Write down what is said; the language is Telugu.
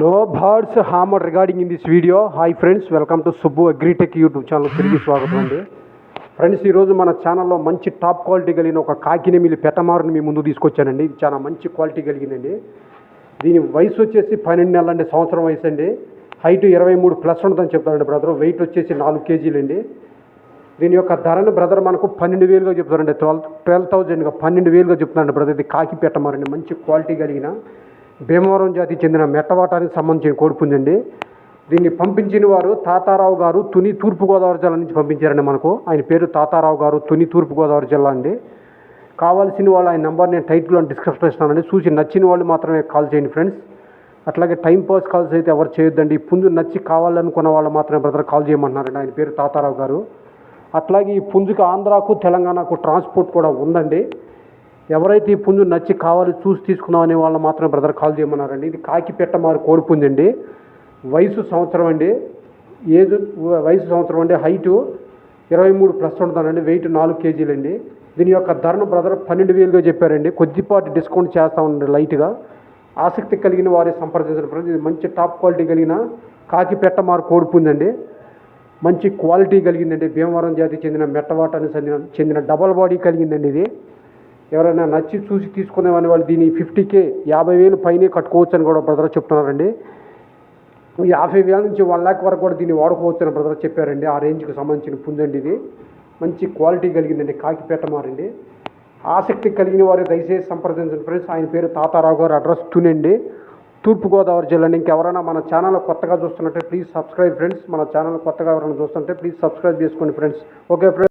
No birds hammer regarding in this video hi friends welcome to Subbu agritech YouTube channel తిరిగి స్వాగతం అండి ఫ్రెండ్స్ ఈరోజు మన ఛానల్లో మంచి టాప్ క్వాలిటీ కలిగిన ఒక కాకినెమిలి పెట్టమారుని మీ ముందు తీసుకొచ్చానండి. ఇది చాలా మంచి క్వాలిటీ కలిగిందండి. దీని వయసు వచ్చేసి పన్నెండు నెలలు అండి సంవత్సరం వయసు అండి. హైట్ ఇరవై మూడు ప్లస్ ఉంటుందని చెప్తారండి బ్రదర్ వెయిట్ వచ్చేసి నాలుగు కేజీలు అండి. దీని యొక్క ధరను బ్రదర్ మనకు పన్నెండు వేలుగా చెప్తారండి. ట్వెల్వ్ ట్వెల్వ్ థౌజండ్గా పన్నెండు వేలుగా చెప్తున్నాను బ్రదర్ ఇది కాకి పెట్టమారండి మంచి క్వాలిటీ కలిగిన భీమవరం జాతికి చెందిన మెట్టవాటానికి సంబంధించిన కోడిపుందండి దీన్ని పంపించిన వారు తాతారావు గారు తుని తూర్పుగోదావరి జిల్లా నుంచి పంపించారండి మనకు. ఆయన పేరు తాతారావు గారు తుని తూర్పుగోదావరి జిల్లా అండి. కావాల్సిన వాళ్ళు ఆయన నెంబర్ నేను టైటిల్లో డిస్క్రిప్షన్ ఇస్తానండి. చూసి నచ్చిన వాళ్ళు మాత్రమే కాల్ చేయండి ఫ్రెండ్స్. అట్లాగే టైం పాస్ కాల్స్ అయితే ఎవరు చేయొద్దండి. ఈ పుంజు నచ్చి కావాలనుకున్న వాళ్ళు మాత్రమే బ్రదర్ కాల్ చేయమంటున్నారండి ఆయన పేరు తాతారావు గారు. అట్లాగే ఈ పుంజుకి ఆంధ్రాకు తెలంగాణకు ట్రాన్స్పోర్ట్ కూడా ఉందండి. ఎవరైతే ఈ పుంజు నచ్చి కావాలి చూసి తీసుకుందాం అనే వాళ్ళు మాత్రం బ్రదర్ కాల్ చేయమన్నారండి. ఇది కాకి పెట్ట మారు కోడి వయసు సంవత్సరం అండి. ఏజ్ వయసు సంవత్సరం అండి. హైటు ఇరవై మూడు ప్లస్ ఉంటుందండి. వెయిట్ నాలుగు కేజీలు అండి దీని యొక్క ధరను బ్రదర్ పన్నెండు వేలుగా చెప్పారండి. కొద్దిపాటి డిస్కౌంట్ చేస్తా ఉండండి లైట్గా. ఆసక్తి కలిగిన వారి సంప్రదించిన ఫ్రెండ్స్ ఇది మంచి టాప్ క్వాలిటీ కలిగిన కాకి పెట్ట మారు కోడిపుందండి మంచి క్వాలిటీ కలిగిందండి. భీమవరం జాతికి చెందిన మెట్టవాటానికి చెందిన చెందిన డబల్ బాడీ కలిగిందండి ఇది. ఎవరైనా నచ్చి చూసి తీసుకునేవాని వాళ్ళు దీన్ని ఫిఫ్టీకే యాభై వేలు పైనే కట్టుకోవచ్చు అని కూడా బ్రదర్ చెప్తున్నారండి. యాభై వేల నుంచి వన్ ల్యాక్ వరకు కూడా దీన్ని వాడుకోవచ్చు అని బ్రదర్ చెప్పారండి. ఆ రేంజ్కి సంబంధించిన పుంజండి ఇది. మంచి క్వాలిటీ కలిగిందండి. కాకిపేట మారండి. ఆసక్తి కలిగిన వారు దయచేసి సంప్రదించండి ఫ్రెండ్స్. ఆయన పేరు తాతారావు గారు. అడ్రస్ తునండి. తూర్పుగోదావరి జిల్లా అండి ఇంకెవరైనా మన ఛానల్ కొత్తగా చూస్తున్నట్టే ప్లీజ్ సబ్స్క్రైబ్ ఫ్రెండ్స్. మన ఛానల్ కొత్తగా ఎవరైనా చూస్తుంటే ప్లీజ్ సబ్స్క్రైబ్ చేసుకోండి ఫ్రెండ్స్. Okay friends.